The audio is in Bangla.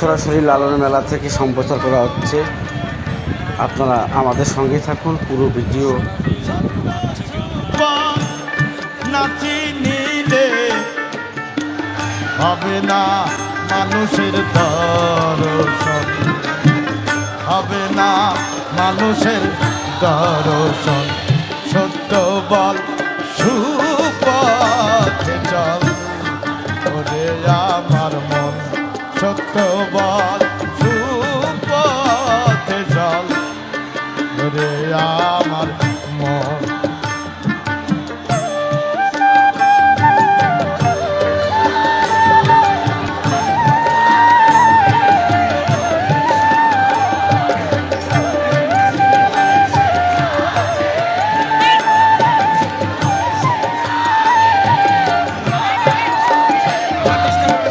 সরাসরি লালন মেলা থেকে সম্প্রচার করা হচ্ছে। আপনারা আমাদের সঙ্গে থাকুন, পুরো ভিডিও। হবে না মানুষের দর্শন। হবে না মানুষের দর্শন। সত্য বল সত্যবাদ সুপথে চল রে আমার মন Pakistan.